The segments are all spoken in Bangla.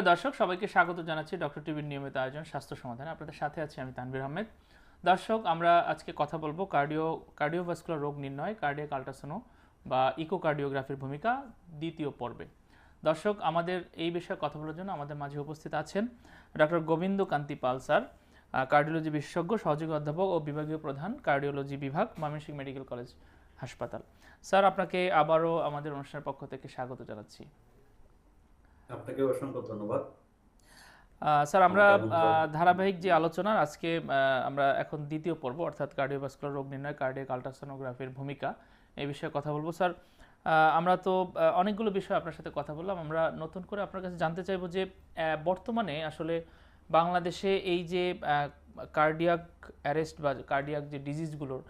সুপ্রিয় দর্শক, সবাইকে স্বাগত জানাচ্ছি ডক্টর টিভির নিয়মিত আয়োজন স্বাস্থ্য সমাধানে। আপনাদের সাথে আছি আমি তানভীর আহমেদ। দর্শক, আমরা আজকে কথা বলব কার্ডিও, কার্ডিওভাস্কুলার রোগ নির্ণয়, কার্ডিয়াক আল্ট্রাসানো বা ইকোকার্ডিওগ্রাফির ভূমিকা দ্বিতীয় পর্বে। দর্শক, আমাদের এই বিষয়ে কথা বলার জন্য আমাদের মাঝে উপস্থিত আছেন doctor Gobinda Kanti Pal sir cardiology বিশেষজ্ঞ, সহযোগী অধ্যাপক ও বিভাগীয় প্রধান, কার্ডিওলজি বিভাগ, ময়মনসিংহ মেডিকেল কলেজ হাসপাতাল। স্যার, আপনাকে আবারও আমাদের অনুষ্ঠানের পক্ষ থেকে স্বাগত জানাচ্ছি। আপনাকে অসংখ্য ধন্যবাদ। স্যার আমরা ধারাবাহিক যে আলোচনার আজকে আমরা এখন দ্বিতীয় পর্ব অর্থাৎ কার্ডিওভাস্কুলার রোগ নির্ণয় কার্ডিয়াক আল্ট্রাসোনোগ্রাফির ভূমিকা এই বিষয়ে কথা বলব। স্যার আমরা তো অনেকগুলো বিষয় আপনার সাথে কথা বললাম। আমরা নতুন করে আপনার কাছে জানতে চাইব যে বর্তমানে আসলে বাংলাদেশে এই যে কার্ডিয়াক অ্যারেস্ট বা কার্ডিয়াক যে ডিজিজগুলোর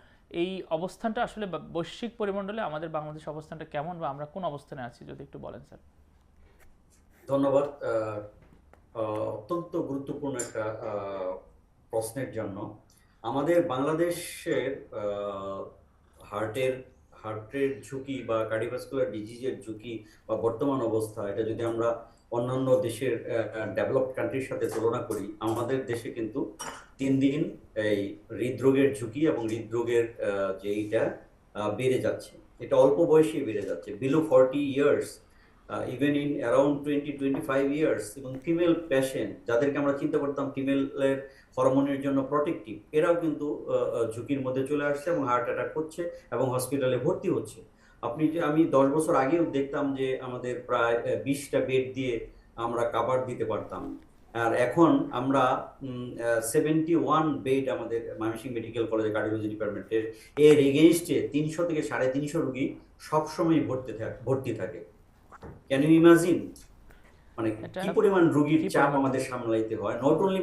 এই অবস্থানটা আসলে বৈশ্বিক পরিমণ্ডলে আমাদের বাংলাদেশ অবস্থানটা কেমন বা আমরা কোন অবস্থানে আছি যদি একটু বলেন স্যার। ধন্যবাদ অত্যন্ত গুরুত্বপূর্ণ একটা প্রশ্নের জন্য। আমাদের বাংলাদেশের হার্টের হার্টের ঝুঁকি বা কার্ডিওভাস্কুলার ডিজিজের ঝুঁকি বা বর্তমান অবস্থা, এটা যদি আমরা অন্যান্য দেশের ডেভেলপড কান্ট্রির সাথে তুলনা করি, আমাদের দেশে কিন্তু তিন দিন এই হৃদরোগের ঝুঁকি এবং হৃদরোগের যে এইটা বেড়ে যাচ্ছে। এটা অল্প বয়সেই বেড়ে যাচ্ছে। Below forty years even in around twenty twenty five years এবং ফিমেল প্যাশেন্ট যাদেরকে আমরা চিন্তা করতাম ফিমেলের হরমোনের জন্য প্রোটেক্টিভ এরাও কিন্তু ঝুঁকির মধ্যে চলে আসছে এবং হার্ট অ্যাটাক হচ্ছে এবং হসপিটালে ভর্তি হচ্ছে। আপনি যে, আমি দশ বছর আগেও দেখতাম যে, আমাদের প্রায় বিশটা বেড দিয়ে আমরা কাভার দিতে পারতাম। আর এখন আমরা সেভেন্টি ওয়ান বেড আমাদের ময়মনসিংহ মেডিকেল কলেজে কার্ডিওলজি ডিপার্টমেন্টের এর এগেনস্টে তিনশো থেকে সাড়ে তিনশো রুগী সবসময় ভর্তি থাকে ভর্তি থাকে। ক্যান ইউ ইমাজিন মানে কি পরিমাণ রুগীর চাপ আমাদের সামলাইতে হয়? নট অনলি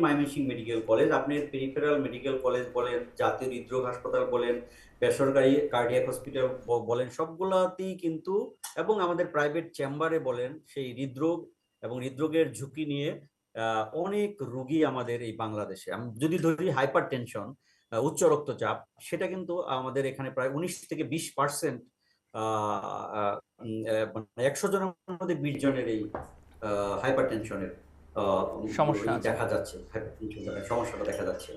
মেডিকেল কলেজ আপনি পেরিফেরাল মেডিকেল কলেজ বলেন জাতীয় হৃদরোগ হাসপাতাল বলেন বেসরকারি কার্ডিয়াক হসপিটাল বলেন সবগুলাতেই কিন্তু এবং আমাদের প্রাইভেট চেম্বারে বলেন সেই হৃদরোগ এবং হৃদরোগের ঝুঁকি নিয়ে আহ, অনেক রুগী আমাদের এই বাংলাদেশে। যদি ধরি হাইপার টেনশন উচ্চ রক্তচাপ সেটা কিন্তু আমাদের এখানে প্রায় উনিশ থেকে বিশ পার্সেন্ট মানে একশো জনের মধ্যে বিশ জনের এই হাইপার টেনশনের সমস্যা দেখা যাচ্ছে সমস্যাটা দেখা যাচ্ছে।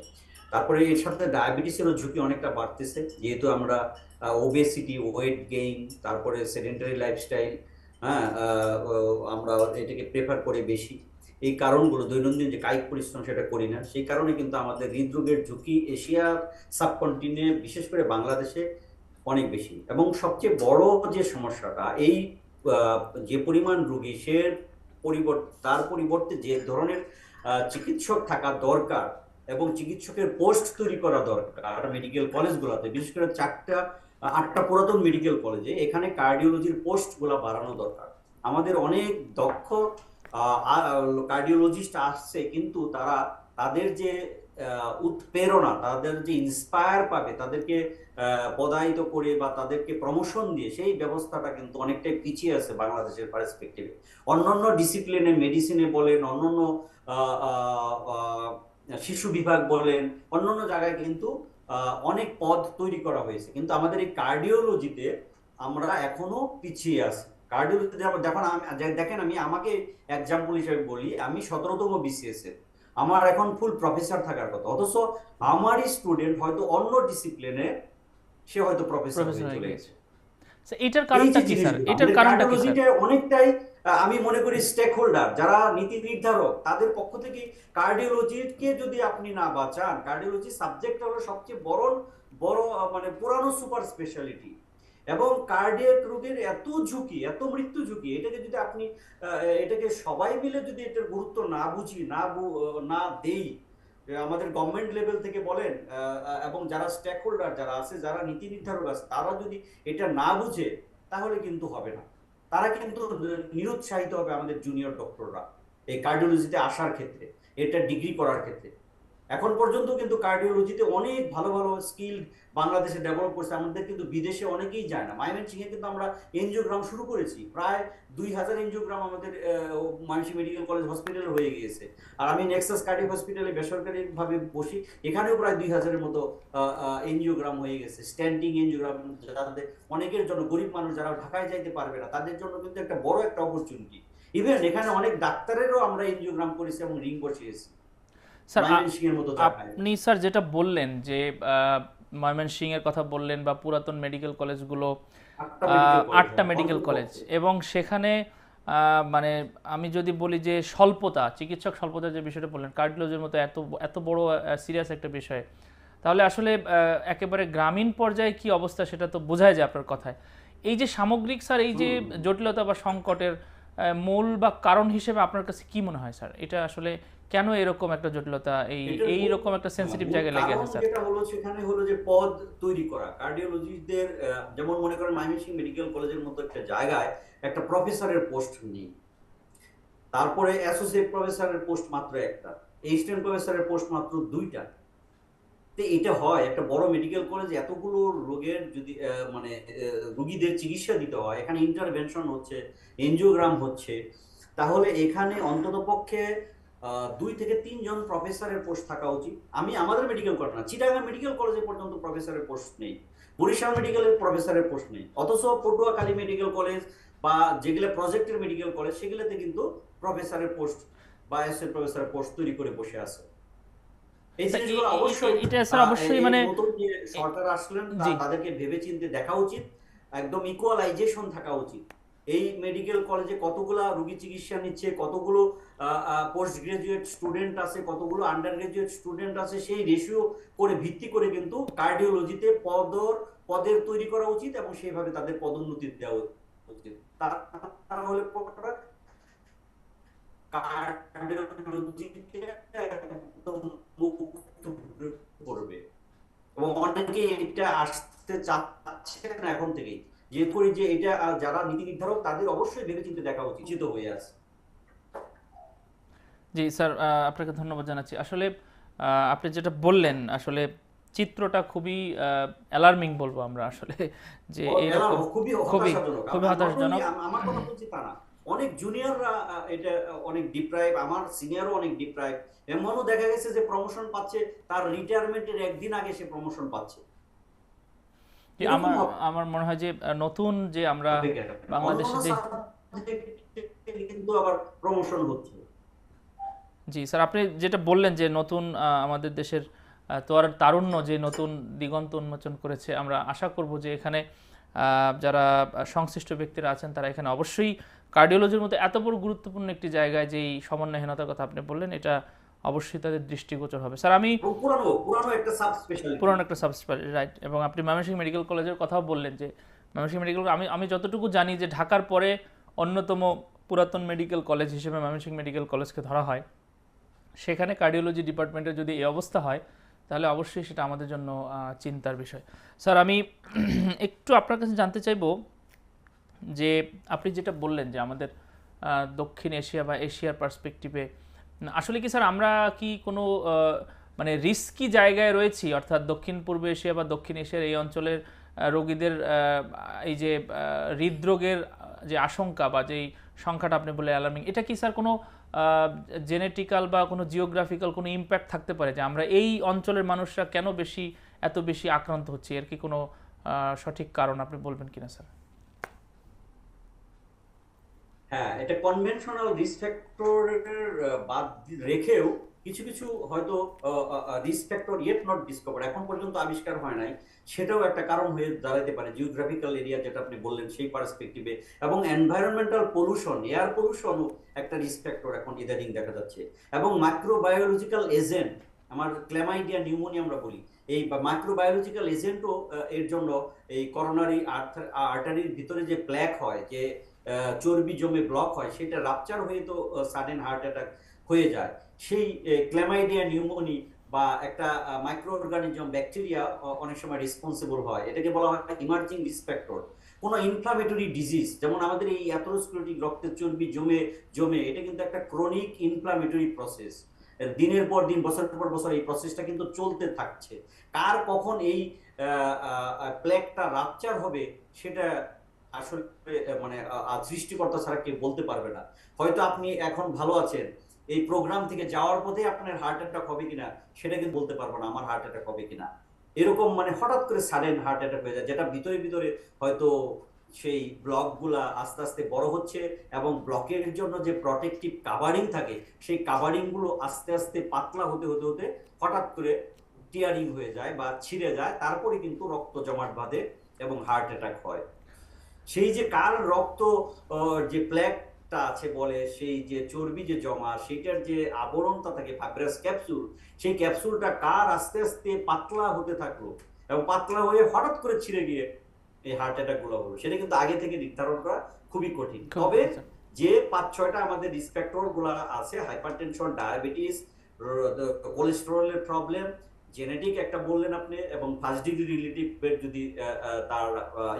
তারপরে এর সাথে ডায়াবেটিসেরও ঝুঁকি অনেকটা বাড়তেছে। যেহেতু আমরা ওবেসিটি ওয়েট গেইন তারপরে সেডেন্টারি লাইফস্টাইল হ্যাঁ আমরা এটাকে প্রেফার করি বেশি। এই কারণগুলো দৈনন্দিন যে কায়িক পরিশ্রম সেটা করি না। সেই কারণে কিন্তু আমাদের হৃদরোগের ঝুঁকি এশিয়া সাবকন্টিনে বিশেষ করে বাংলাদেশে অনেক বেশি। এবং সবচেয়ে বড় যে সমস্যাটা, এই যে পরিমাণ রুগী, সে তার পরিবর্তে যে ধরনের চিকিৎসক থাকা দরকার এবং চিকিৎসকের পোস্ট তৈরি করা দরকার মেডিকেল কলেজগুলোতে, বিশেষ করে চারটা, আটটা পুরাতন মেডিকেল কলেজে, এখানে কার্ডিওলজির পোস্টগুলো বাড়ানো দরকার। আমাদের অনেক দক্ষ কার্ডিওলজিস্ট আসছে, কিন্তু তারা, তাদের যে উৎপ্রেরণা, তাদের যে ইন্সপায়ার পাবে, তাদেরকে পদায়িত করে বা তাদেরকে প্রমোশন দিয়ে, সেই ব্যবস্থাটা কিন্তু অনেকটাই পিছিয়ে আছে বাংলাদেশের পার্সপেক্টিভে অন্যান্য ডিসিপ্লিনে মেডিসিনে বলেন, অন্যান্য শিশু বিভাগ বলেন, অন্যান্য জায়গায় কিন্তু অনেক পদ তৈরি করা হয়েছে। কিন্তু আমাদের এই কার্ডিওলজিতে আমরা এখনও পিছিয়ে আছি। কার্ডিওলজিতে দেখুন, আমি, দেখেন, আমি আমাকে এক্সাম্পল হিসেবে বলি, আমি সতেরোতম বিসিএস এর। আমার এখন ফুল প্রফেসর থাকার কথা। অথচ আমারই স্টুডেন্ট হয়তো অন্য ডিসিপ্লিনে সে হয়তো প্রফেসর হয়ে চলে গেছে। এটার কারণটা কি স্যার এটার কারণটা কি স্যার অনেকটাই আমি মনে করি স্টেক হোল্ডার যারা নীতি নির্ধারক তাদের পক্ষ থেকে কার্ডিওলজিকে যদি আপনি না বাঁচান কার্ডিওলজি সাবজেক্ট হলো সবচেয়ে বড় বড় মানে পুরানো সুপার স্পেশালিটি এবং কার্ডিয়াক রোগের এত ঝুঁকি, এত মৃত্যু ঝুঁকি, এটাকে যদি আপনি এটাকে সবাই মিলে যদি এটার গুরুত্ব না বুঝি, না না দেই আমাদের গভর্নমেন্ট লেভেল থেকে বলেন এবং যারা স্টেক হোল্ডার যারা আছে, যারা নীতি নির্ধারক আছে, তারা যদি এটা না বুঝে, তাহলে কিন্তু হবে না। তারা কিন্তু নিরুৎসাহিত হবে আমাদের জুনিয়র ডক্টররা এই কার্ডিওলজিতে আসার ক্ষেত্রে, এটা ডিগ্রি করার ক্ষেত্রে। এখন পর্যন্ত কিন্তু কার্ডিওলজিতে অনেক ভালো ভালো স্কিল বাংলাদেশে ডেভেলপ করছে, আমাদের কিন্তু বিদেশে অনেকেই যায় না। ময়মনসিংহে কিন্তু আমরা এনজিওগ্রাম শুরু করেছি, প্রায় দুই হাজার এনজিওগ্রাম আমাদের ময়মনসিংহ মেডিকেল কলেজ হসপিটালে হয়ে গিয়েছে। আর আমি নেক্সাস কার্ডিও হসপিটালে বেসরকারিভাবে বসি, এখানেও প্রায় দুই হাজারের মতো এনজিওগ্রাম হয়ে গেছে স্ট্যান্ডিং এনজিওগ্রাম যাদের অনেকের জন্য, গরিব মানুষ যারা ঢাকায় যাইতে পারবে না, তাদের জন্য কিন্তু একটা বড় একটা অপরচুনিটি ইভেন এখানে অনেক ডাক্তারেরও আমরা এনজিওগ্রাম করেছি এবং রিং বসিয়েছি। স্যার আপনি স্যার যেটা বললেন যে ময়মনসিংহের কথা বললেন বা পুরাতন মেডিকেল কলেজগুলো আটটা মেডিকেল কলেজ এবং সেখানে মানে আমি যদি বলি যে স্বল্পতা চিকিৎসক স্বল্পতা যে বিষয়টা বললেন কার্ডিওলজির মতো এত এত বড় সিরিয়াস একটা বিষয় তাহলে আসলে একেবারে গ্রামীণ পর্যায়ে কি অবস্থা সেটা তো বোঝায় যায় আপনার কথায়। এই যে সামগ্রিক স্যার এই যে জটিলতা বা সংকটের মূল বা কারণ হিসেবে আপনার কাছে কি মনে হয় স্যার? এটা আসলে কেন এরকম একটা জটিলতা? এই এই রকম একটা সেন্সিটিভ মূল জায়গায় লেগে আছে স্যার। যেটা হলো সেখানে হলো যে পদ তৈরি করা। কার্ডিওলজিস্টদের যেমন মনে করেন ময়মনসিংহ মেডিকেল কলেজের মতো একটা জায়গায় একটা প্রফেসরের পোস্ট নেই। তারপরে অ্যাসোসিয়েট প্রফেসরের পোস্ট মাত্র একটা অ্যাসিস্ট্যান্ট প্রফেসরের পোস্ট মাত্র দুইটা। তো এটা হয় একটা বড় মেডিকেল কলেজ এতগুলো রোগের যদি মানে রোগীদের চিকিৎসা দিতে হয় এখানে ইন্টারভেনশন হচ্ছে এনজিওগ্রাম হচ্ছে তাহলে এখানে অন্ততপক্ষে আহ, দুই থেকে তিনজন প্রফেসরের পোস্ট থাকা উচিত। আমি আমাদের মেডিকেল কলেজ না চিটাগাং মেডিকেল কলেজে পর্যন্ত প্রফেসরের পোস্ট নেই। বরিশাল মেডিকেলের প্রফেসরের পোস্ট নেই। অথচ পটুয়াখালী মেডিকেল কলেজ বা যেগুলো প্রজেক্টের মেডিকেল কলেজ সেগুলোতে কিন্তু প্রফেসরের পোস্ট বা অ্যাসিস্ট্যান্ট প্রফেসরের পোস্ট তৈরি করে বসে আছে। অবশ্যই এটা স্যার অবশ্যই মানে সরকার আসলেন তাদেরকে ভেবে চিন্তে দেখা উচিত। একদম ইকুয়ালাইজেশন থাকা উচিত। এই মেডিকেল কলেজে কতগুলা রোগী চিকিৎসা নিচ্ছে, কতগুলো পোস্ট গ্রাজুয়েট স্টুডেন্ট আছে, কতগুলো আন্ডার গ্রাজুয়েট স্টুডেন্ট আছে, সেই রেশিও করে ভিত্তি করে কিন্তু কার্ডিওলজিতে পদর, পদের তৈরি করা উচিত এবং সেইভাবে তাদের পদোন্নতি দেওয়া উচিত। তা- তাহলে পরে কার্ডিওলজিতে একদম মুক্ত করবে। এবং অনেকে এটা আসতে চাচ্ছে না এখন থেকেই। যে করি যে এটা যারা নীতি নির্ধারক তাদের অবশ্যই ভেবে চিন্তে দেখা উচিত। হয়ে আছে। জি স্যার আপনাকে ধন্যবাদ জানাচ্ছি। আসলে আপনি যেটা বললেন আসলে চিত্রটা খুবই অ্যালার্মিং বলব আমরা আসলে যে এরকম খুবই খুবই খুবই হতাশাজনক। আমার- কথা বলছি তা না। অনেক জুনিয়ররা এটা অনেক ডিপ্রাইভ আমার সিনিয়রও অনেক ডিপ্রাইভ এমনও দেখা গেছে যে প্রমোশন পাচ্ছে তার রিটায়ারমেন্টের একদিন আগে সে প্রমোশন পাচ্ছে। আমার আমার মনে হয় যে নতুন যে আমরা বাংলাদেশে যে কিন্তু আবার প্রমোশন হচ্ছে। জি স্যার আপনি যেটা বললেন যে নতুন আমাদের দেশের তোয়ার তারুণ্য যে নতুন দিগন্ত উন্মোচন করেছে আমরা আশা করব যে এখানে যারা সংশ্লিষ্ট ব্যক্তিরা আছেন তারা এখানে অবশ্যই কার্ডিওলজির মতো এত বড় গুরুত্বপূর্ণ একটি জায়গায় যেই সমন্বয়হীনতার কথা আপনি বললেন এটা অবশ্যই তাদের দৃষ্টিগোচর হবে। স্যার আমি পুরানো একটা সাব রাইট এবং আপনি ময়মনসিংহ মেডিকেল কলেজের কথাও বললেন যে ময়মনসিংহ মেডিকেল আমি আমি যতটুকু জানি যে ঢাকার পরে অন্যতম পুরাতন মেডিকেল কলেজ হিসেবে ময়মনসিংহ মেডিকেল কলেজকে ধরা হয়। সেখানে কার্ডিওলজি ডিপার্টমেন্টের যদি এই অবস্থা হয় তাহলে অবশ্যই সেটা আমাদের জন্য চিন্তার বিষয়। স্যার আমি একটু আপনার কাছে জানতে চাইব যে আপনি যেটা বললেন যে আমাদের দক্ষিণ এশিয়া বা এশিয়ার পার্সপেক্টিভে আসলে কি স্যার, আমরা কি কোনো মানে রিস্কি জায়গায় রয়েছি? অর্থাৎ দক্ষিণ পূর্ব এশিয়া বা দক্ষিণ এশিয়ার এই অঞ্চলের রোগীদের এই যে হৃদরোগের যে আশঙ্কা বা যেই সংখ্যাটা আপনি বলে অ্যালার্মিং এটা কি স্যার কোনো জেনেটিক্যাল বা কোনো জিওগ্রাফিক্যাল কোনো ইম্প্যাক্ট থাকতে পারে? যে আমরা এই অঞ্চলের মানুষরা কেন বেশি, এত বেশি আক্রান্ত হচ্ছে? এর কি কোনো সঠিক কারণ আপনি বলবেন কিনা, স্যার? হ্যাঁ এটা কনভেনশনাল রিস্ক ফ্যাক্টরের বাদ রেখেও কিছু কিছু হয়তো risk factor yet not discover এখন পর্যন্ত আবিষ্কার হয় নাই। সেটাও একটা কারণ হয়ে দাঁড়াতে পারে জিওগ্রাফিক্যাল এরিয়া যেটা আপনি বললেন, সেই পার্সপেক্টিভে এবং এনভায়রনমেন্টাল পলিউশন এয়ার পলিউশনও একটা রিস্ক ফ্যাক্টর এখন ইদানিং দেখা যাচ্ছে। এবং মাইক্রোবায়োলজিক্যাল এজেন্ট আমার ক্লেমাইডিয়া নিউমোনিয়া আমরা বলি, এই মাইক্রোবায়োলজিক্যাল এজেন্টও এর জন্য এই করোনারি আর্টারির ভিতরে যে প্ল্যাক হয়, যে চর্বি জমে ব্লক হয়, সেটা রাপচার হয়ে তো সাডেন হার্ট অ্যাটাক হয়ে যায়। সেই ক্ল্যামাইডিয়া নিউমোনি বা একটা মাইক্রো অর্গানিজম ব্যাকটেরিয়া অনেক সময় রেসপন্সিবল হয়। এটাকে বলা হয় ইমার্জিং রিস্ক ফ্যাক্টর কোনো ইনফ্লামেটরি ডিজিজ যেমন আমাদের এই অ্যাথেরোস্ক্লেরোটিক রক্তের চর্বি জমে জমে, এটা কিন্তু একটা ক্রনিক ইনফ্লামেটরি প্রসেস দিনের পর দিন, বছরের পর বছর এই প্রসেসটা কিন্তু চলতে থাকছে। কার কখন এই প্লেকটা রাপচার হবে, সেটা আসলে মানে সৃষ্টিকর্তা ছাড়া কেউ বলতে পারবে না। হয়তো আপনি এখন ভালো আছেন, এই প্রোগ্রাম থেকে যাওয়ার পথে আপনার হার্ট অ্যাটাক হবে কিনা, সেটা কিন্তু বলতে পারব না, আমার হার্ট অ্যাটাক হবে কিনা। এরকম মানে হঠাৎ করে সাডেন হার্ট অ্যাটাক হয়ে যায়, যেটা ভিতরে ভিতরে হয়তো সেই ব্লকগুলা আস্তে আস্তে বড় হচ্ছে এবং ব্লকের জন্য যে প্রটেকটিভ কাভারিং থাকে, সেই কাভারিংগুলো আস্তে আস্তে পাতলা হতে হতে হতে হঠাৎ করে টিয়ারিং হয়ে যায় বা ছিঁড়ে যায়, তারপরে কিন্তু রক্ত জমাট বাঁধে এবং হার্ট অ্যাটাক হয়। সেই যে কার রক্ত যে প্ল্যাকটা আছে বলে সেই যে চর্বি যে জমা সেইটার যে আবরণটা থাকে ফাইব্রাস ক্যাপসুল সেই ক্যাপসুলটা কার আস্তে আস্তে পাতলা হতে থাকল এবং পাতলা হয়ে হঠাৎ করে ছিঁড়ে গিয়ে এই হার্ট অ্যাটাকগুলো হলো সেটা কিন্তু আগে থেকে নির্ধারণ করা খুবই কঠিন তবে। যে পাঁচ ছয়টা আমাদের রিস্পেক্টরগুলা আছে হাইপারটেনশন ডায়াবেটিস কোলেস্টেরলের প্রবলেম জেনেটিক একটা বললেন আপনি এবং ফার্স্ট ডিগ্রি রিলেটিভ যদি তার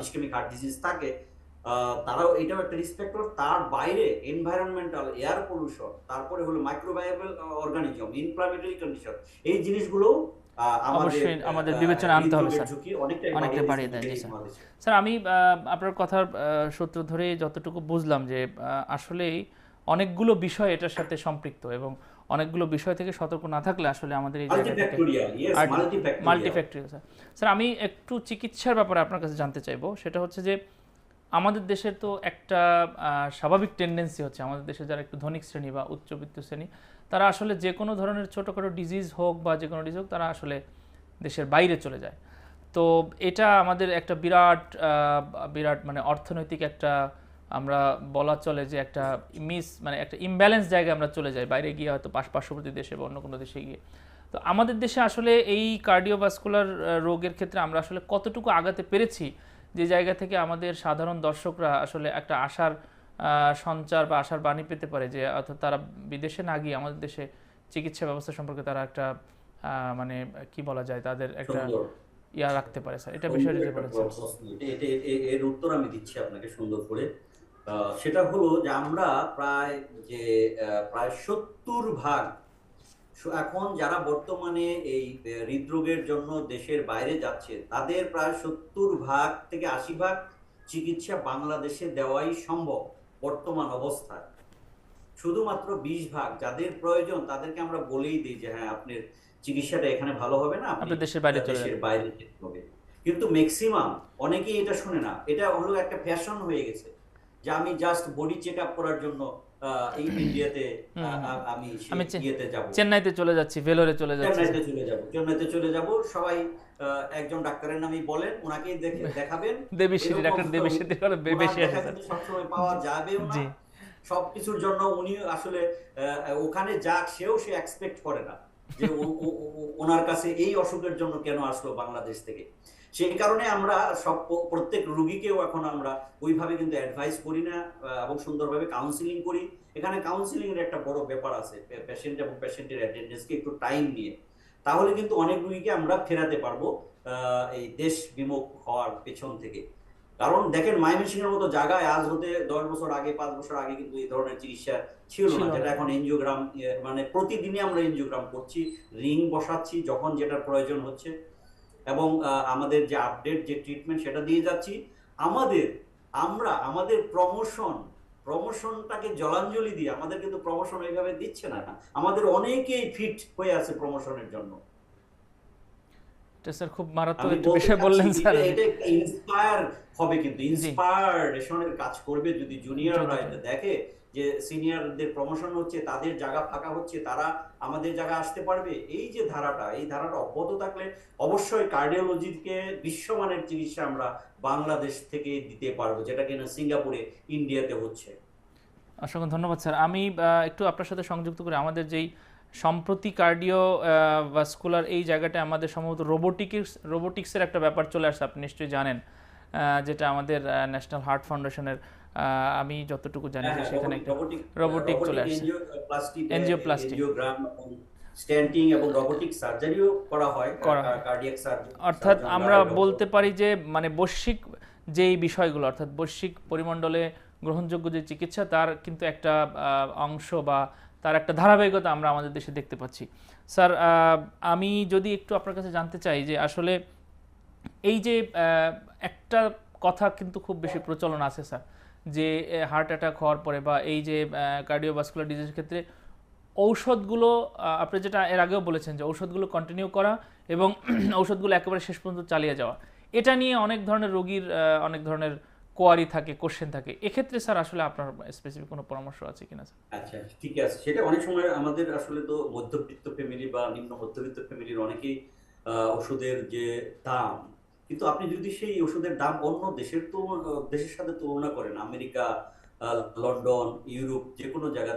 ইস্কেমিক হার্ট ডিজিজ থাকে তারাও এটাও একটা রিস্পেক্টর তার বাইরে এনভায়রনমেন্টাল এয়ার পলিউশন তারপরে হলো মাইক্রোবায়োবল অর্গানিজম ইনফ্লামেটরি কন্ডিশন এই জিনিসগুলো অবশ্যই আমাদের আহ, বিবেচনায় আনতে হবে, স্যার। অনেকটাই বাড়িয়ে দেয়, স্যার। স্যার আমি আপনার কথার সূত্র ধরে যতটুকু বুঝলাম যে আসলেই অনেকগুলো বিষয় এটার সাথে সম্পৃক্ত এবং অনেকগুলো বিষয় থেকে সতর্ক না থাকলে আসলে আমাদের এই জায়গা থেকে Multifactorial, yes, Multi- multifactorial. Multifactorial sir sir আমি একটু চিকিৎসার ব্যাপারে আপনার কাছে জানতে চাইব। সেটা হচ্ছে যে আমাদের দেশের তো একটা স্বাভাবিক টেন্ডেন্সি হচ্ছে আমাদের দেশে যারা একটু ধনিক শ্রেণি বা উচ্চবিত্ত শ্রেণি তারা আসলে যে কোনো ধরনের ছোটোখাটো ডিজিজ হোক বা যে কোনো ডিজিজ হোক তারা আসলে দেশের বাইরে চলে যায়। তো এটা আমাদের একটা বিরাট বিরাট মানে অর্থনৈতিক একটা আমরা বলা চলে যে একটা মিস মানে একটা ইমব্যালেন্স জায়গায় আমরা চলে যাই বাইরে গিয়ে হয়তো পাশ পার্শ্ববর্তী দেশে বা অন্য কোনো দেশে গিয়ে। তো আমাদের দেশে আসলে এই কার্ডিওভাস্কুলার রোগের ক্ষেত্রে আমরা আসলে কতটুকু আগাতে পেরেছি যে জায়গা থেকে আমাদের সাধারণ দর্শকরা আসলে একটা আশার সঞ্চার বা আশার বাণী পেতে পারে যে অর্থাৎ তারা বিদেশে না গিয়ে আমাদের দেশে চিকিৎসা ব্যবস্থা সম্পর্কে তারা একটা মানে কি বলা যায় তাদের একটা ইয়া রাখতে পারে স্যার। এটা বিষয়টা এ- এর উত্তর আমি দিচ্ছি আপনাকে সুন্দর করে। সেটা হলো যে আমরা প্রায় যে প্রায় সত্তর ভাগ এখন যারা বর্তমানে এই হৃদরোগের জন্য দেশের বাইরে যাচ্ছে তাদের প্রায় সত্তর ভাগ থেকে আশি ভাগ চিকিৎসা বাংলাদেশে দেওয়াই সম্ভব বর্তমান অবস্থায়। শুধুমাত্র বিশ ভাগ যাদের প্রয়োজন তাদেরকে আমরা বলেই দিই যে হ্যাঁ আপনার চিকিৎসাটা এখানে ভালো হবে না আপনি দেশের বাইরে দেশের বাইরে যেতে হবে। কিন্তু ম্যাক্সিমাম অনেকেই এটা শুনে না। এটা হলো একটা ফ্যাশন হয়ে গেছে। যে আমি জাস্ট বডি চেক আপ করার জন্য এই ইন্ডিয়াতে আমি ইয়েতে যাব। চেন্নাইতে চলে যাচ্ছি ভেলোরে চলে যাচ্ছি। চেন্নাইতে চলে যাব চেন্নাইতে চলে যাব। সবাই একজন ডাক্তারের নামই বলেন ওনাকেই দেখে দেখাবেন। দেবীশ্রী ডাক্তার দেবীশ্রী বেশি আছে সবসময় পাওয়া যাবেও না। সবকিছুর জন্য উনি আসলে ওখানে যাক সেও সে এক্সপেক্ট করে না। যে ওনার কাছে এই অসুখের জন্য কেন আসলো বাংলাদেশ থেকে? সেই কারণে আমরা সব প্রত্যেক রুগীকেও এখন আমরা ওইভাবে কিন্তু অ্যাডভাইস করি না এবং সুন্দরভাবে কাউন্সিলিং করি। এখানে কাউন্সিলিং এর একটা বড় ব্যাপার আছে পেশেন্ট এবং পেশেন্টের অ্যাটেন্ডেন্সকে একটু টাইম নিয়ে। তাহলে কিন্তু অনেক রুগীকে আমরা ফেরাতে পারব এই দেশ বিমুখ হওয়ার পেছন থেকে। কারণ দেখেন ময়মনসিংহের মতো জায়গায় আজ হতে দশ বছর আগে পাঁচ বছর আগে কিন্তু এই ধরনের চিকিৎসা ছিল না। যেটা এখন এনজিওগ্রাম মানে প্রতিদিনই আমরা এনজিওগ্রাম করছি রিং বসাচ্ছি যখন যেটার প্রয়োজন হচ্ছে। এবং আমাদের যে আপডেট যে ট্রিটমেন্ট সেটা দিয়ে যাচ্ছি। আমাদের আমরা আমাদের প্রমোশন প্রমোশনটাকে জলাঞ্জলি দিয়ে আমাদের কিন্তু প্রমোশন ওইভাবে দিচ্ছে না। আমাদের অনেকেই ফিট হয়ে আছে প্রমোশনের জন্য। স্যার খুব মারাত্মক একটা বিষয় বললেন স্যার। এটা ইন্সপায়ার হবে কিন্তু ইন্সপায়ারেশনের কাজ করবে যদি জুনিয়ররা এটা দেখে যে সিনিয়রদের প্রমোশন হচ্ছে তাদের জায়গা ফাঁকা হচ্ছে তারা আমাদের জায়গা আসতে পারবে। এই যে ধারাটা এই ধারাটা অব্যাহত থাকলে অবশ্যই কার্ডিওলজিকে বিশ্বমানের চিকিৎসা আমরা বাংলাদেশ থেকে দিতে পারব যেটা কিনা সিঙ্গাপুরে ইন্ডিয়াতে হচ্ছে। অসংখ্য ধন্যবাদ স্যার। আমি একটু আপনার সাথে সংযুক্ত করে আমাদের যেই সম্প্রতি কার্ডিও ভাস্কুলার এই জায়গাটা আমাদের সম্ভবত রোবোটিক্স রোবোটিক্সের একটা ব্যাপার চলে আসছে আপনি নিশ্চয়ই জানেন যেটা আমাদের ন্যাশনাল হার্ট ফাউন্ডেশনের আমি যতটুকু জানি হ্যাঁ, যে সেখানে একটা robotic চলে আসছে। Angioplasty Angioplasty। এনজিওগ্রাম স্ট্যান্টিং এবং রোবোটিক সার্জারিও করা হয় কার্ডিয়াক সার্জারি অর্থাৎ আমরা বলতে পারি যে মানে বৈশ্বিক যেই বিষয়গুলো অর্থাৎ বৈশ্বিক পরিমণ্ডলে গ্রহণযোগ্য যে চিকিৎসা তার কিন্তু একটা আহ, অংশ বা তার একটা ধারাবাহিকতা আমরা আমাদের দেশে দেখতে পাচ্ছি। স্যার আমি যদি একটু আপনার কাছে জানতে চাই যে আসলে এই যে একটা কথা কিন্তু খুব বেশি প্রচলন আছে স্যার, যে হার্ট অ্যাটাক হওয়ার পরে বা এই যে কার্ডিওভাস্কুলার ডিজিজের ক্ষেত্রে ঔষধগুলো আপনি যেটা এর আগেও বলেছেন যে ঔষধগুলো কন্টিনিউ করা এবং ঔষধগুলো একেবারে শেষ পর্যন্ত চালিয়ে যাওয়া। এটা নিয়ে অনেক ধরনের রোগীর অনেক ধরনের কোয়ারি থাকে কোশ্চেন থাকে, এক্ষেত্রে স্যার আসলে আপনার স্পেসিফিক কোনো পরামর্শ আছে কিনা স্যার? আচ্ছা ঠিক আছে। সেটা অনেক সময় আমাদের আসলে তো মধ্যবিত্ত ফ্যামিলি বা নিম্ন মধ্যবিত্ত ফ্যামিলির অনেকেই ওষুধের যে দাম, কিন্তু আপনি যদি সেই ওষুধের দাম অন্য দেশের তো দেশের সাথে তুলনা করেন, আমেরিকা লন্ডন, ইউরোপ যে কোনো জায়গা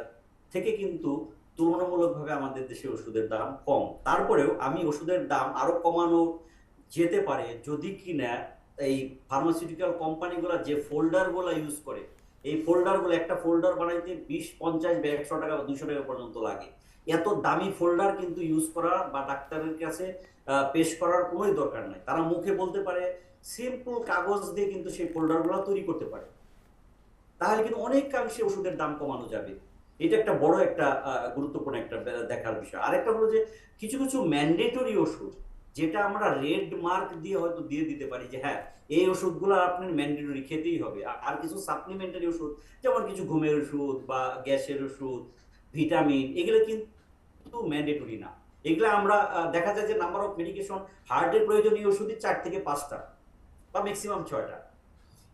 থেকে কিন্তু তুলনামূলকভাবে আমাদের দেশে ওষুধের দাম কম। তারপরেও আমি ওষুধের দাম আরও কমানো যেতে পারে যদি কিনা এই ফার্মাসিউটিক্যাল কোম্পানিগুলো যে ফোল্ডারগুলো ইউজ করে, এই ফোল্ডারগুলো একটা ফোল্ডার বানাইতে বিশ, পঞ্চাশ বা একশো টাকা বা দুশো টাকা পর্যন্ত লাগে। এত দামি ফোল্ডার কিন্তু ইউজ করা বা ডাক্তারের কাছে পেশ করার কোনোই দরকার নাই। তারা মুখে বলতে পারে সিম্পল কাগজ দিয়ে কিন্তু সেই ফোল্ডারগুলো তৈরি করতে পারে। তাহলে কিন্তু অনেকাংশে ওষুধের দাম কমানো যাবে। এটা একটা বড় একটা গুরুত্বপূর্ণ একটা দেখার বিষয়। আরেকটা হলো যে কিছু কিছু ম্যান্ডেটরি ওষুধ যেটা আমরা রেড মার্ক দিয়ে হয়তো দিয়ে দিতে পারি যে হ্যাঁ এই ওষুধগুলো আপনার ম্যান্ডেটরি খেতেই হবে। আর- কিছু সাপ্লিমেন্টারি ওষুধ, যেমন কিছু ঘুমের ওষুধ বা গ্যাসের ওষুধ ভিটামিন এগুলো কিন্তু ম্যান্ডেটরি না। এগুলো আমরা দেখা যায় যে নাম্বার অফ মেডিকেশন হার্টের প্রয়োজনীয় ওষুধই চার থেকে পাঁচটা বা ম্যাক্সিমাম ছয়টা।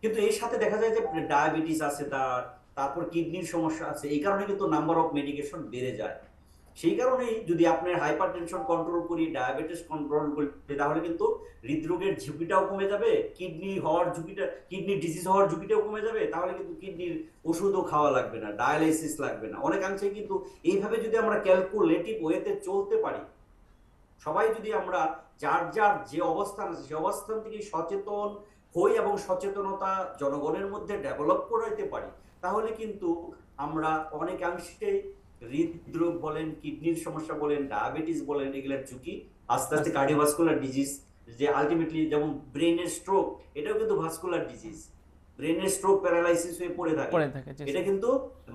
কিন্তু এর সাথে দেখা যায় যে ডায়াবেটিস আছে তার, তারপর কিডনির সমস্যা আছে, এই কারণে কিন্তু নাম্বার অফ মেডিকেশন বেড়ে যায়। সেই কারণেই যদি আপনার হাইপার টেনশন কন্ট্রোল করি ডায়াবেটিস কন্ট্রোল করি, তাহলে কিন্তু হৃদরোগের ঝুঁকিটাও কমে যাবে কিডনি হওয়ার ঝুঁকিটা কিডনি ডিজিজ হওয়ার ঝুঁকিটাও কমে যাবে, তাহলে কিন্তু কিডনির ওষুধও খাওয়া লাগবে না ডায়ালাইসিস লাগবে না। অনেকাংশে কিন্তু এইভাবে যদি আমরা ক্যালকুলেটিভ ওয়েতে চলতে পারি, সবাই যদি আমরা যার যার যে অবস্থান আছে সেই অবস্থান থেকে সচেতন হই এবং সচেতনতা জনগণের মধ্যে ডেভেলপ করাইতে পারি, তাহলে কিন্তু আমরা অনেকাংশে হৃদরোগ বলেন কিডনির সমস্যা বলেন ডায়াবেটিস বলেন এগুলোর ঝুঁকি আস্তে আস্তে কার্ডিওভাস্কুলার ডিজিজ যে আলটিমেটলি যেমন ব্রেনের স্ট্রোক এটাও কিন্তু ভাস্কুলার ডিজিজ ব্রেনের স্ট্রোক প্যারালাইসিস হয়ে পড়ে থাকে। এটা কিন্তু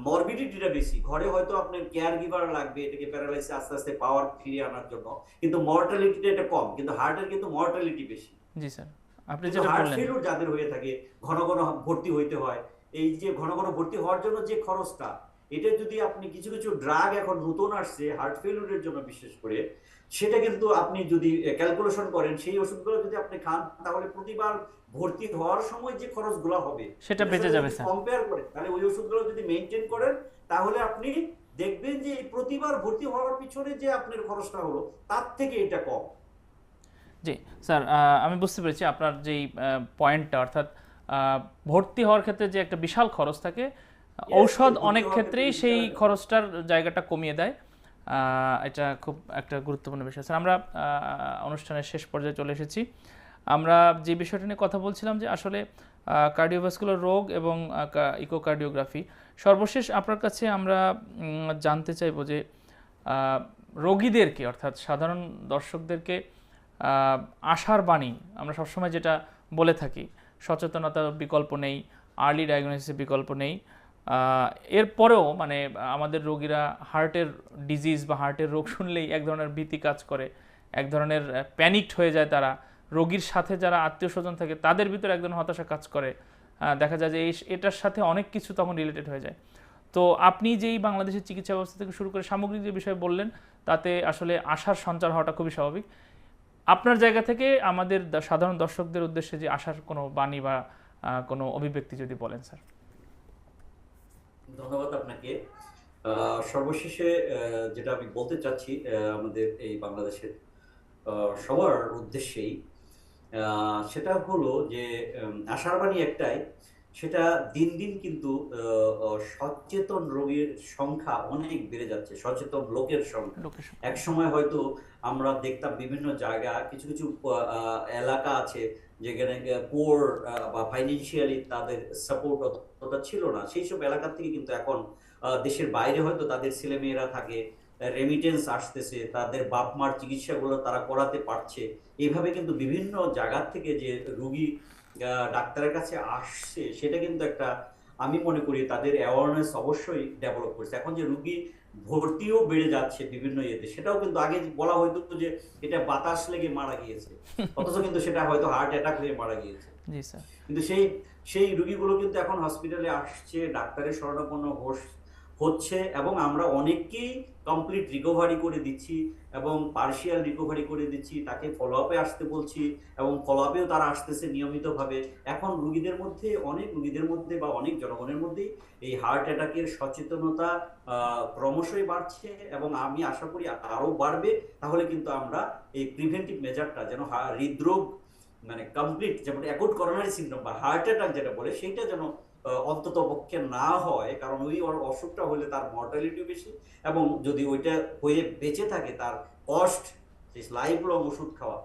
মরবিডিটিটা বেশি। ঘরে হয়তো আপনার কেয়ার গিভার লাগবে এটাকে প্যারালাইসিস আস্তে আস্তে পাওয়ার ফিরিয়ে আনার জন্য। কিন্তু মর্টালিটিটা এটা কম কিন্তু হার্টের কিন্তু মর্টালিটি বেশি। জি স্যার। আপনি যেটা বললেন। যাদের হয়ে থাকে ঘন ঘন ভর্তি হইতে হয়। এই যে ঘন ঘন ভর্তি হওয়ার জন্য যে খরচটা এটা যদি আপনি কিছু কিছু ড্রাগ এখন নতুন আসছে হার্ট ফেলিউরের জন্য বিশেষ করে সেটা কিন্তু আপনি যদি ক্যালকুলেশন করেন সেই ওষুধগুলো যদি আপনি খান তাহলে প্রতিবার ভর্তি হওয়ার সময় যে খরচগুলো হবে সেটা বেঁচে যাবে স্যার কম্পেয়ার করে তাহলে ওই ওষুধগুলো যদি মেনটেন করেন তাহলে আপনি দেখবেন যে প্রতিবার ভর্তি হওয়ার পিছনে যে আপনার খরচটা হলো তার থেকে এটা কম। জি স্যার আমি বুঝতে পেরেছি আপনার যেই পয়েন্টটা অর্থাৎ ভর্তি হওয়ার ক্ষেত্রে যে একটা বিশাল খরচ থাকে ঔষধ অনেক ক্ষেত্রেই সেই খরচটার জায়গাটা কমিয়ে দেয়। এটা খুব একটা গুরুত্বপূর্ণ বিষয়। স্যার আমরা অনুষ্ঠানের শেষ পর্যায়ে চলে এসেছি। আমরা যে বিষয়টা নিয়ে কথা বলছিলাম যে আসলে কার্ডিওভাস্কুলার রোগ এবং ইকোকার্ডিওগ্রাফি সর্বশেষ আপনার কাছে আমরা জানতে চাইব যে রোগীদেরকে অর্থাৎ সাধারণ দর্শকদেরকে আশার বাণী আমরা সবসময় যেটা বলে থাকি সচেতনতার বিকল্প নেই আর্লি ডায়াগনোসিসের বিকল্প নেই এরপরেও মানে আমাদের রোগীরা হার্টের ডিজিজ বা হার্টের রোগ শুনলেই এক ধরনের ভীতি কাজ করে, এক ধরনের প্যানিকড হয়ে যায় তারা। রোগীর সাথে যারা আত্মীয় স্বজন থাকে তাদের ভিতরে এক ধরনের হতাশা কাজ করে। দেখা যায় যে এই এটার সাথে অনেক কিছু তখন রিলেটেড হয়ে যায়। তো আপনি যেই বাংলাদেশের চিকিৎসা ব্যবস্থা থেকে শুরু করে সামগ্রিক যে বিষয় বললেন, তাতে আসলে আশার সঞ্চার হওয়াটা খুবই স্বাভাবিক। আপনার জায়গা থেকে আমাদের সাধারণ দর্শকদের উদ্দেশ্যে যে আশার কোনো বাণী বা কোনো অভিব্যক্তি যদি বলেন, স্যার। ধন্যবাদ আপনাকে। সর্বশেষে যেটা আমি বলতে চাচ্ছি আমাদের এই বাংলাদেশের সবার উদ্দেশ্যেই সেটা হলো যে আশার বাণী একটাই সেটা দিন দিন কিন্তু সচেতন রোগীর সংখ্যা অনেক বেড়ে যাচ্ছে সচেতন লোকের সংখ্যা। এক সময় হয়তো আমরা দেখতাম বিভিন্ন জায়গা কিছু কিছু এলাকা আছে যেখানে পোর বা ফাইন্যান্সিয়ালি তাদের সাপোর্ট অতটা ছিল না। সেই সব এলাকা থেকে কিন্তু এখন দেশের বাইরে হয়তো তাদের ছেলেমেয়েরা থাকে রেমিটেন্স আসতেছে, তাদের বাপ মার চিকিৎসাগুলো তারা করাতে পারছে। এইভাবে কিন্তু বিভিন্ন জায়গা থেকে যে রুগী ডাক্তারের কাছে আসছে, সেটা কিন্তু একটা, আমি মনে করি তাদের অ্যাওয়ারনেস অবশ্যই ডেভেলপ করছে। এখন যে রুগী ভর্তিও বেড়ে যাচ্ছে বিভিন্ন ইয়েতে। সেটাও কিন্তু আগে বলা হয়তো যে এটা বাতাস লেগে মারা গিয়েছে। অথচ কিন্তু সেটা হয়তো হার্ট অ্যাটাক হয়ে মারা গিয়েছে। কিন্তু সেই সেই রুগীগুলো কিন্তু এখন হসপিটালে আসছে ডাক্তারের শরণাপন্ন হচ্ছে এবং আমরা অনেককেই কমপ্লিট রিকভারি করে দিচ্ছি। এবং পার্শিয়াল রিকভারি করে দিচ্ছি, তাকে ফলো আপে আসতে বলছি এবং ফলো আপেও তারা আসতেছে নিয়মিতভাবে। এখন রুগীদের মধ্যে, অনেক রুগীদের মধ্যে বা অনেক জনগণের মধ্যেই এই হার্ট অ্যাটাকের সচেতনতা ক্রমশই বাড়ছে এবং আমি আশা করি আরও বাড়বে। তাহলে কিন্তু আমরা এই প্রিভেন্টিভ মেজারটা যেন হৃদরোগ মানে কমপ্লিট যেমন অ্যাকুট করোনারি সিনড্রোম বা হার্ট অ্যাটাক যেটা বলে, সেইটা যেন অন্তত পক্ষে না হয় কারণ ওই অসুখটা হলে তার মর্টালিটি বেশি এবং যদি ওইটা হয়ে বেঁচে থাকে তার কস্ট লাইফ লং ওষুধ খাওয়া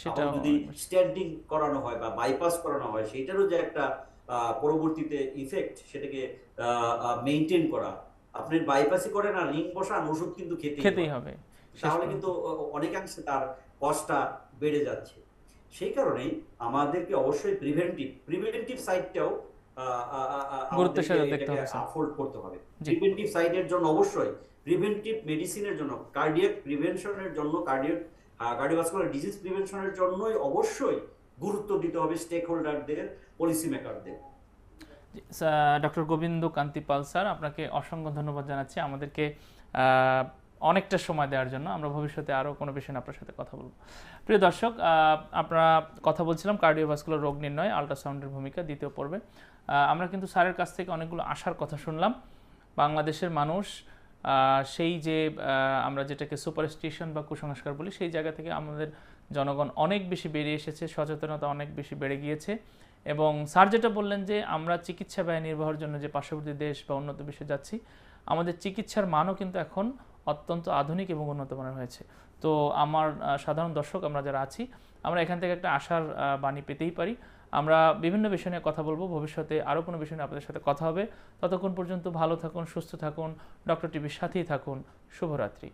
সেটা যদি স্ট্যান্ডিং করানো হয় বা বাইপাস করানো হয় সেটারও যে একটা পরবর্তীতে ইফেক্ট সেটাকে মেনটেন করা। আপনি বাইপাসই করেন আর রিং বসান ওষুধ কিন্তু খেতেই হবে। তাহলে কিন্তু অনেকাংশে তার কস্টটা বেড়ে যাচ্ছে। সেই কারণেই আমাদেরকে অবশ্যই প্রিভেন্টিভ প্রিভেন্টিভ সাইডটাও গুরুত্বের সাথে দেখতে হবে, করতে হবে। প্রিভেন্টিভ সাইডের জন্য অবশ্যই প্রিভেন্টিভ মেডিসিনের জন্য কার্ডিয়াক প্রিভেনশনের জন্য কার্ডিয়াক কার্ডিওভাস্কুলার ডিজিজ প্রিভেনশনের জন্যই অবশ্যই গুরুত্ব দিতে হবে স্টেক হোল্ডারদের পলিসি মেকারদের ডক্টর গোবিন্দ কান্তি পাল স্যার আপনাকে অসংখ্য ধন্যবাদ জানাচ্ছি আমাদেরকে অনেকটা সময় দেওয়ার জন্য। আমরা ভবিষ্যতে আরও কোনো বিষয় নিয়ে আপনার সাথে কথা বলব। প্রিয় দর্শক আহ, আমরা কথা বলছিলাম কার্ডিওভাস্কুলার রোগ নির্ণয় আল্ট্রাসাউন্ডের ভূমিকা দ্বিতীয় পর্বে। আমরা কিন্তু স্যারের কাছ থেকে অনেকগুলো আশার কথা শুনলাম। বাংলাদেশের মানুষ সেই যে আমরা যেটাকে সুপারস্টিশন বা কুসংস্কার বলি, সেই জায়গা থেকে আমাদের জনগণ অনেক বেশি বেরিয়ে এসেছে, সচেতনতা অনেক বেশি বেড়ে গিয়েছে। এবং স্যার যেটা বললেন যে, আমরা চিকিৎসা ব্যয় নির্বাহের জন্য যে পার্শ্ববর্তী দেশ বা উন্নত বিশ্বে যাচ্ছি, আমাদের চিকিৎসার মানও কিন্তু এখন অত্যন্ত আধুনিক এবং উন্নত মানের হয়েছে। তো আমার সাধারণ দর্শক আমরা যারা আছি, আমরা এখান থেকে একটা আশার বাণী পেতেই পারি। আমরা বিভিন্ন বিষয় নিয়ে কথা বলব। ভবিষ্যতে আরও কোনো বিষয় নিয়ে আপনাদের সাথে কথা হবে। ততক্ষণ পর্যন্ত ভালো থাকুন, সুস্থ থাকুন। ডক্টর টিভির সাথেই থাকুন। শুভরাত্রি।